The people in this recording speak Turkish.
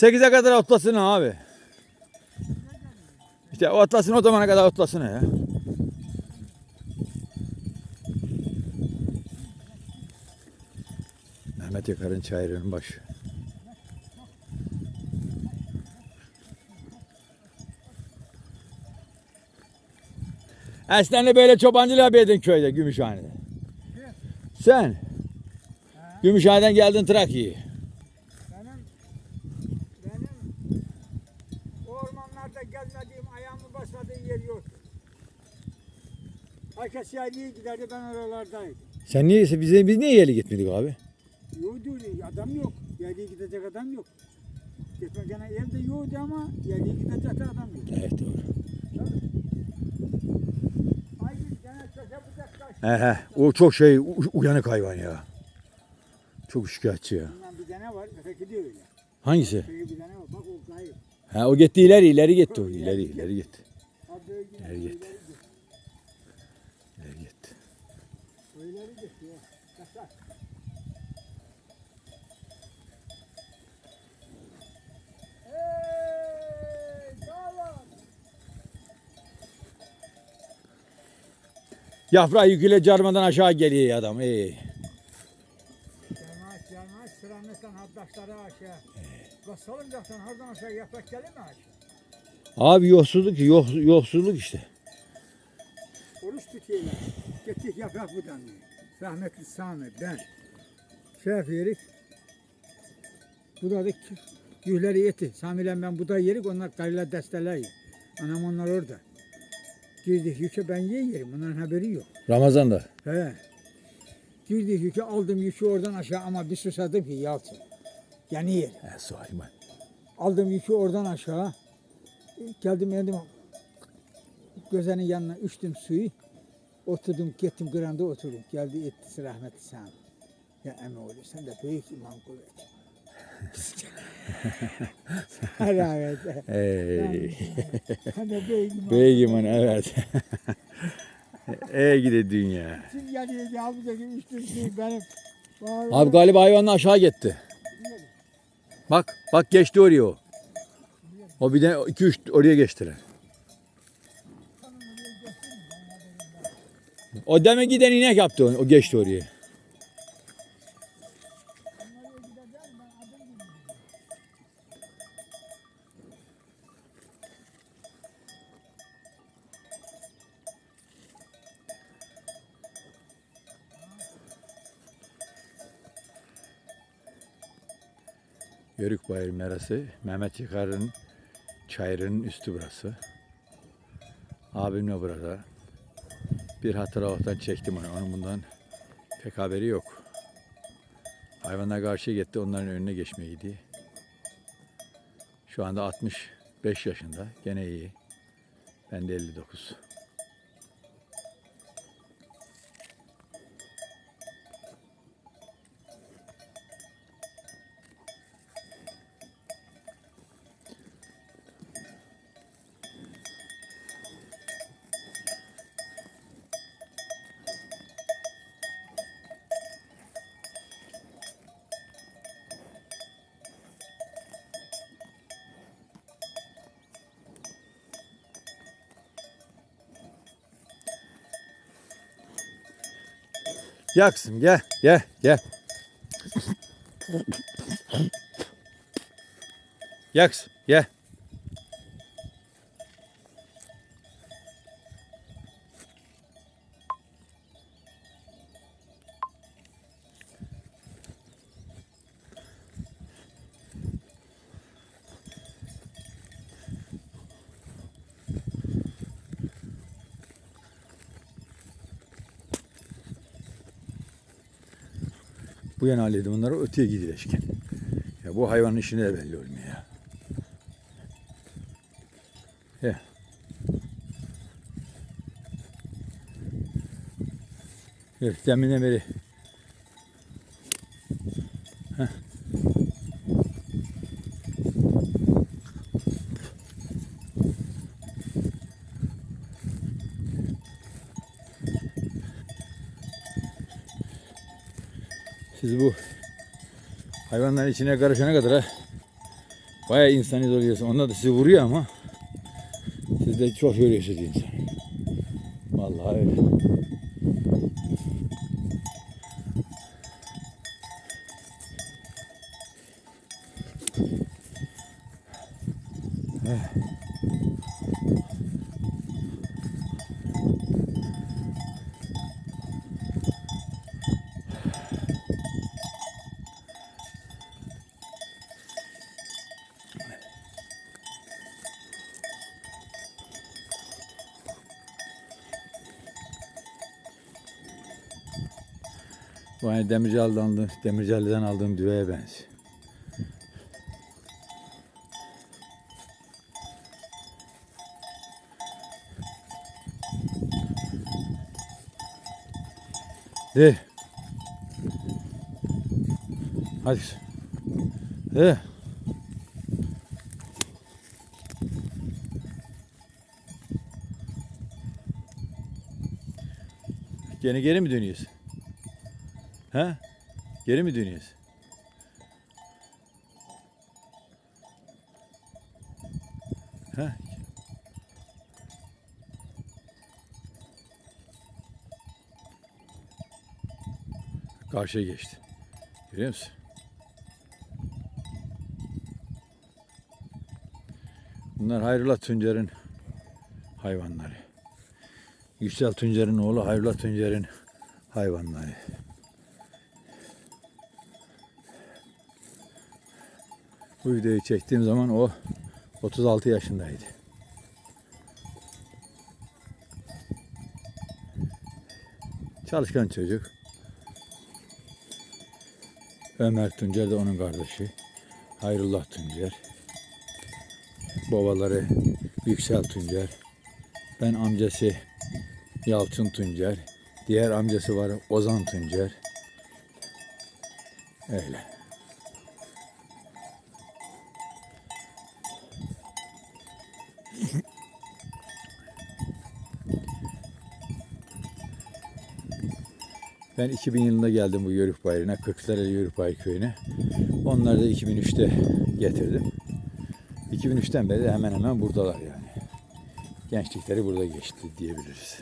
8'e kadar otlasın abi. İşte otlasın o zamana kadar otlasın ya. Mehmet Yakar'ın çayırının başı. Eskiden de böyle çobancılık yapıyordun köyde Gümüşhane'de. Sen? Gümüşhane'den geldin Trakya'ya. Benim benim o ormanlarda gezmediğim, ayağımı basmadığım yer yok. Herkes yaylaya giderdi, ben oralardaydım. Sen niye bize biz niye yerli gitmedik abi? Yoktu, adam yok. Yaylaya gidecek adam yok. Gitme gene evde yoktu ama yaylaya gidecek adam yok. Evet doğru. He he. O çok şey uyanık hayvan ya. Çok şikayetçi ya. Bundan bir tane var, öteki de öyle. Hangisi? Öteki bir tane var, bak o kayıp. Ha o gitti ileri ileri gitti o ileri ileri gitti. Nereye gitti? ileri gidiyor. İleri gitti. Öyle gidiyor. Kaçar. Hey, dağlar. Yaprağı yüküyle carmadan aşağı geliyor adam. Ey. Yamaç yamaç sıranırsan haddaşları aşağı. Bak salıncaktan oradan aşağı yaprak gelir mi aşağı? Abi yoksulluk yok, yoksulluk işte. Oruç tutuyorlar. Gittik yaprak buradan. Rahmetli Sami ben. Şey yapıyoruz. Budadık. Yühleri yeti. Sami'yle ben buday yerik. Onlar karıyla desteler yer. Anam onlar orada. Girdik yükü ben ye yerim. Onların haberi yok. Ramazan'da. He. Girdik yükü aldım yükü oradan aşağı ama bir susadım ki yalçın. Yani yer. He Suayman. Aldım yükü oradan aşağı. Geldim yendim. Gözenin yanına içtim suyu. Oturdum gittim kıranda oturdum. Geldi etti rahmetli Sami. Ya Emeoğlu sen de büyük imam kuvvet. Rahmet. Ey. Sen de büyük imam. Beygiman evet. Ey gide dünya. Şimdi geliyor ya bu dedi suyu benim. Abi galiba hayvanla aşağı gitti. Bak bak geçti oraya o. O bir de iki üç oraya geçtiler. O deme giden inek yaptı onu. O geçti oraya. Yörük Bayır Merası, Mehmet Yıkar'ın çayırının üstü burası. Abimle burada. Bir hatıra ortadan çektim onu. Onun bundan pek haberi yok. Hayvanlar karşıya gitti, onların önüne geçmeye gidiyor. Şu anda 65 yaşında, gene iyi. Ben de 59. Yaksın gel gel gel. Yaks gel. Bu yana halledim bunları öteye gidileşken. Ya bu hayvanın işine de belli olmuyor ya. Ya. Evet, deminden beri. Heh. Siz bu hayvanların içine karışana kadar ha, Bayağı insan izoluyorsun. Onlar da sizi vuruyor ama siz de çok yoruyorsunuz insan. Vallahi öyle. Bu hani Demirciali'den aldığım, Demirciali'den aldığım düveye benziyor. De. Hadi. De. Gene geri mi dönüyorsun? Ha? Geri mi dönüyorsun? Ha? Karşıya geçti. Görüyor musun? Bunlar Hayrullah Tuncer'in hayvanları. Yüksel Tuncer'in oğlu Hayrullah Tuncer'in hayvanları. Bu videoyu çektiğim zaman o 36 yaşındaydı. Çalışkan çocuk. Ömer Tuncer de onun kardeşi. Hayrullah Tuncer. Babaları Yüksel Tuncer. Ben amcası Yalçın Tuncer. Diğer amcası var Ozan Tuncer. Öyle. Ben 2000 yılında geldim bu Yörük Bayırı'na, Kırklareli Yörük Bayır köyüne. Onları da 2003'te getirdim. 2003'ten beri hemen hemen buradalar yani. Gençlikleri burada geçti diyebiliriz.